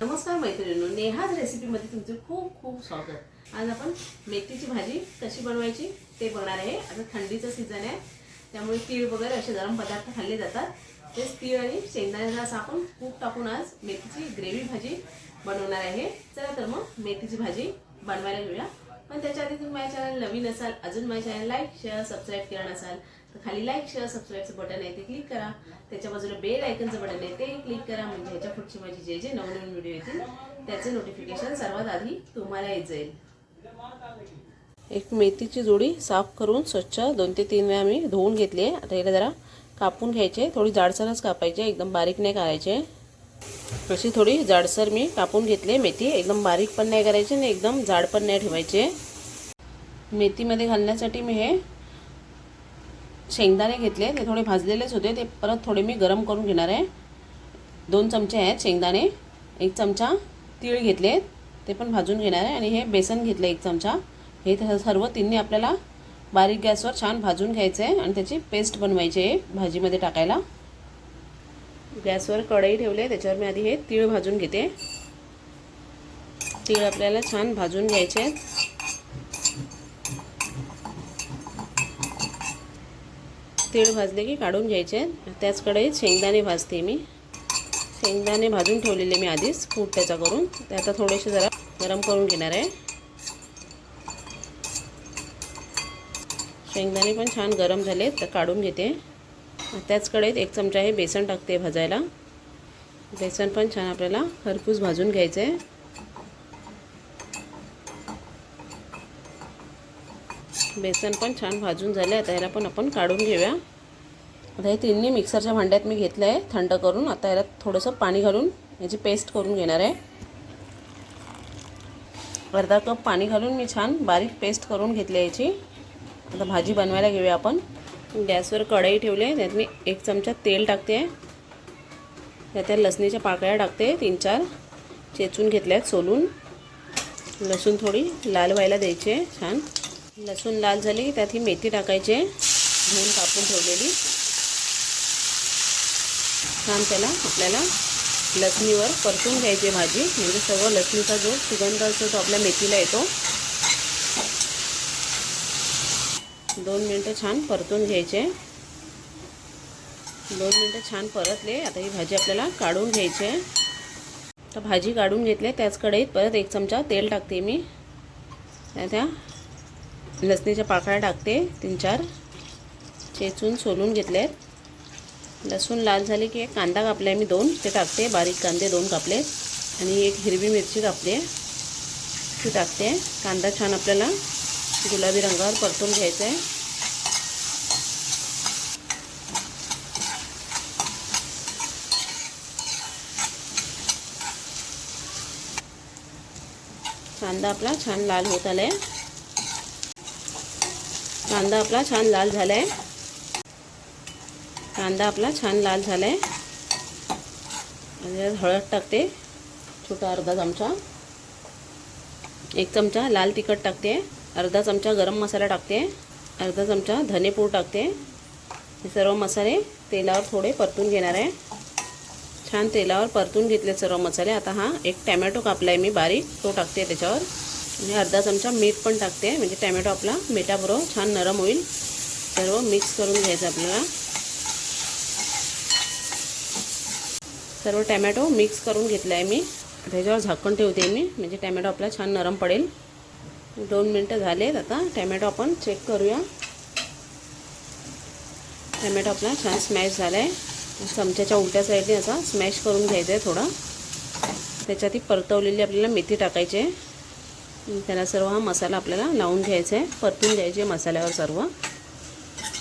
नमस्कार मैत्रिणींनो नेहाज रेसिपीमध्ये तुमचे खूप खूप स्वागत. आज आपण मेथीची भाजी कशी बनवायची ते बघणार आहे. आता थंडीचं सीझन आहे त्यामुळे तीळ वगैरे असे गरम पदार्थ खाल्ले जातात. तेच तीळ आणि शेंगदाण्याचा असं आपण खूप टाकून आज मेथीची ग्रेव्ही भाजी बनवणार आहे. चला तर मग मेथीची भाजी बनवायला घेऊया. पण त्याच्या आधी तुम्ही माझ्या चॅनल नवीन असाल अजून माझ्या चॅनल लाईक शेअर सबस्क्राईब केलं नसाल तर खाली लाईक शेअर सबस्क्राईबचं बटन आहे ते क्लिक करा. त्याच्या बाजूला बेल आयकनचं बटन आहे ते क्लिक करा. म्हणजे ह्याच्या पुढची माझी जे जे नवनवीन व्हिडिओ येतील त्याचे नोटिफिकेशन सर्वात आधी तुम्हाला येत जाईल. एक मेथीची जोडी साफ करून स्वच्छ दोन ते तीन वेळा मी धुवून घेतली आहे. आता हिला जरा कापून घ्यायचे. थोडी जाडसरच कापायचे एकदम बारीक नाही करायचे. अशी थोडी जाडसर मी कापून घेतली मेथी. एकदम बारीक पण नाही करायची आणि एकदम जाड पण नाही ठेवायचे. मेथीमध्ये घालण्यासाठी मी हे शेंगदाणे घेतले. ते थोडे भाजलेलेच होते. ते परत थोडे मी गरम करून घेणार आहे. दोन चमचे आहेत शेंगदाणे. एक चमचा तीळ घेतले. ते पण भाजून घेणार आहे. आणि हे बेसन घेतलं एक चमचा. हे सर्व तिन्ही आपल्याला बारीक गॅसवर छान भाजून घ्यायचं आहे. आणि त्याची पेस्ट बनवायची आहे भाजीमध्ये टाकायला. गॅसवर कढई ठेवली आहे त्याच्यावर मी आधी हे तीळ भाजून घेते. तीळ आपल्याला छान भाजून घ्यायचे आहेत. तीळ भाजले की काढून घ्यायचे त्याच कढईत शेंगदाणे भाजते मी. शेंगदाणे भाजून ठेवलेले मी आधीच कूट त्याचा करून. ते आता थोडेसे जरा गरम करून घेणार आहे. शेंगदाणे पण छान गरम झाले तर काढून घेते. त्याच कढईत एक चमचा हे बेसन टाकते भाजायला. बेसन पण छान आपल्याला खरपूस भाजून घ्यायचं आहे बेसन पण छान भाजून झाले आता याला पण आपण काढून घेऊया. आता हे तिन्ही मिक्सरच्या भांड्यात मी घेतलं आहे थंड करून. आता याला थोडंसं पाणी घालून याची पेस्ट करून घेणार आहे. अर्धा कप पाणी घालून मी छान बारीक पेस्ट करून घेतली याची. आता भाजी बनवायला घेऊया आपण. गॅसवर कढई ठेवली आहे. त्यात मी एक चमचा तेल टाकते त्यात लसणीच्या पाकळ्या टाकते तीन चार. चेचून घेतल्यात सोलून. लसूण थोडी लाल व्हायला द्यायचे छान. लसूण लाल झाली. त्यात ही मेथी टाकायची धुवून कापून ठेवलेली. छान त्याला आपल्याला लसणीवर परतून घ्यायची भाजी. म्हणजे सर्व लसणीचा जो सुगंध असतो तो आपल्या मेथीला येतो. दोन मिनटं छान परतून घ्यायचे. दोन मिनटं छान परतले. आता ही भाजी आपल्याला काढून घ्यायची आहे. तर भाजी काढून घेतली त्याच कढईत परत एक चमचा तेल टाकते मी. त्या लसणीच्या पाकळ्या टाकते. तीन चार. चेचून सोलून घेतले लसूण लाल झाले की एक कांदा कापला आहे मी दोन. ते टाकते. बारीक कांदे दोन कापले. आणि एक हिरवी मिरची कापली आहे. ती टाकते. कांदा छान आपल्याला गुलाबी रंगावर परतून घ्यायचं आहे. कांदा आपला छान लाल होत आला आहे कांदा आपला छान लाल झाला आहे कांदा आपला छान लाल झाला आहे आणि हळद टाकते. छोटा अर्धा चमचा. एक चमचा लाल तिखट टाकते. अर्धा चमचा गरम मसाला टाकते. अर्धा चमचा धनेपूड टाकते. हे सर्व मसाले तेलावर थोडे परतून घेणार आहे. छान तेलावर परतून घेतले सर्व मसाले. आता हा एक टॅमॅटो कापला आहे मी बारीक. तो टाकते त्याच्यावर. आणि अर्धा चमचा मीठ पण टाकते. म्हणजे टॅमॅटो आपला मिठाबरोबर छान नरम होईल. सर्व मिक्स करून घ्यायचं आपल्याला. सर्व टॅमॅटो मिक्स करून घेतला आहे मी त्याच्यावर झाकण ठेवते मी. म्हणजे टॅमॅटो आपला छान नरम पडेल. दोन मिनटं झालेत आता. टॅमॅटो आपण चेक करूया. टॅमॅटो आपला छान स्मॅश झाला आहे चमच्याच्या उलट्या साईडने असा स्मॅश करून घ्यायचा आहे थोडा. त्याच्यात ही परतवलेली आपल्याला मेथी टाकायची आहे. त्याला सर्व हा मसाला आपल्याला लावून घ्यायचा आहे. परतून घ्यायचे मसाल्यावर सर्व.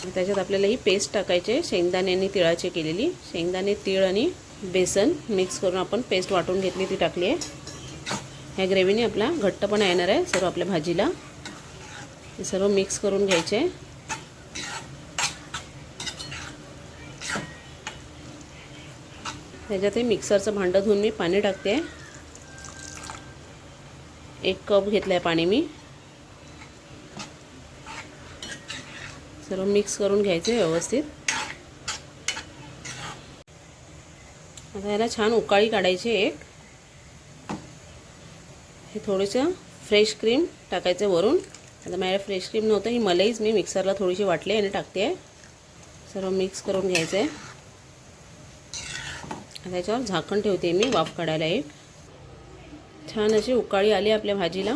त्याच्यात आपल्याला ही पेस्ट टाकायची आहे. शेंगदाणे आणि तिळाची केलेली. शेंगदाणे तीळ आणि बेसन मिक्स करून आपण पेस्ट वाटून घेतली ती टाकली आहे. ह्या ग्रेव्हीने आपला घट्टपणा येणार आहे सर्व आपल्या भाजीला. हे सर्व मिक्स करून घ्यायचे. त्याच्यात हे मिक्सरचं भांडं धुवून मी पाणी टाकते. एक कप घेतलं आहे पाणी मी. सर्व मिक्स करून घ्यायचे व्यवस्थित. आता याला छान उकाळी काढायची एक. हे थोडंसं फ्रेश क्रीम टाकायचं वरून. आता माझ्या फ्रेश क्रीम नव्हतं ही मलाईच मी मिक्सरला थोडीशी वाटली आणि टाकते. आहे सर्व मिक्स करून घ्यायचं. आहे आता याच्यावर झाकण ठेवते मी वाफ काढायला एक छान अशी उकाळी आली आपल्या भाजीला.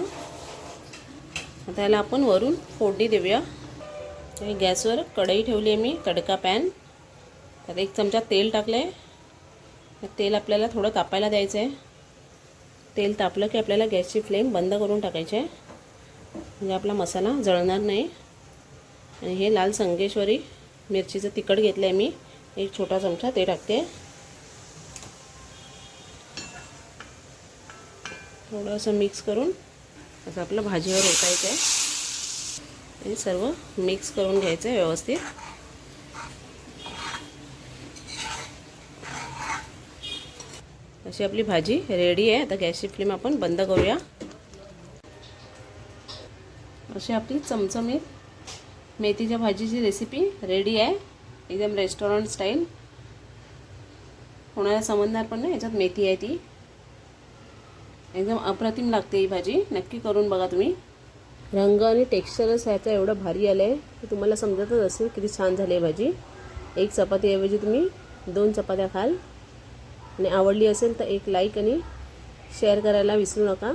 आता याला आपण वरून फोडणी देऊया. आणि गॅसवर कढई ठेवली आहे मी तडका पॅन. त्यात एक चमचा तेल टाकलं आहे तेल आपल्याला थोडं तापायला द्यायचं आहे तेल तापलं की आपल्याला गॅसची फ्लेम बंद करून टाकायची आहे. म्हणजे आपला मसाला जळणार नाही. आणि हे लाल संगेश्वरी मिरचीचं तिखट घेतलं आहे मी. एक छोटा चमचा ते टाकते. थोडंसं मिक्स करून असं आपलं भाजीवर ओतायचं आहे हे सर्व मिक्स करून घ्यायचं आहे व्यवस्थित. अशी आपली भाजी रेडी आहे. आता गॅसची फ्लेम आपण बंद करूया. अशी आपली चमचमीत मेथीच्या भाजीची रेसिपी रेडी आहे. एकदम रेस्टॉरंट स्टाईल कोणाला समजणार पण नाही याच्यात मेथी आहे ती. एकदम अप्रतिम लागते ही भाजी. नक्की करून बघा तुम्ही. रंग आणि टेक्स्चरच ह्याचा एवढं भारी आलं आहे की तुम्हाला समजतच असेल किती छान झाली आहे भाजी. एक चपातीऐवजी तुम्ही दोन चपात्या खाल. आणि आवडली असेल तर एक लाईक आणि शेअर करायला विसरू नका.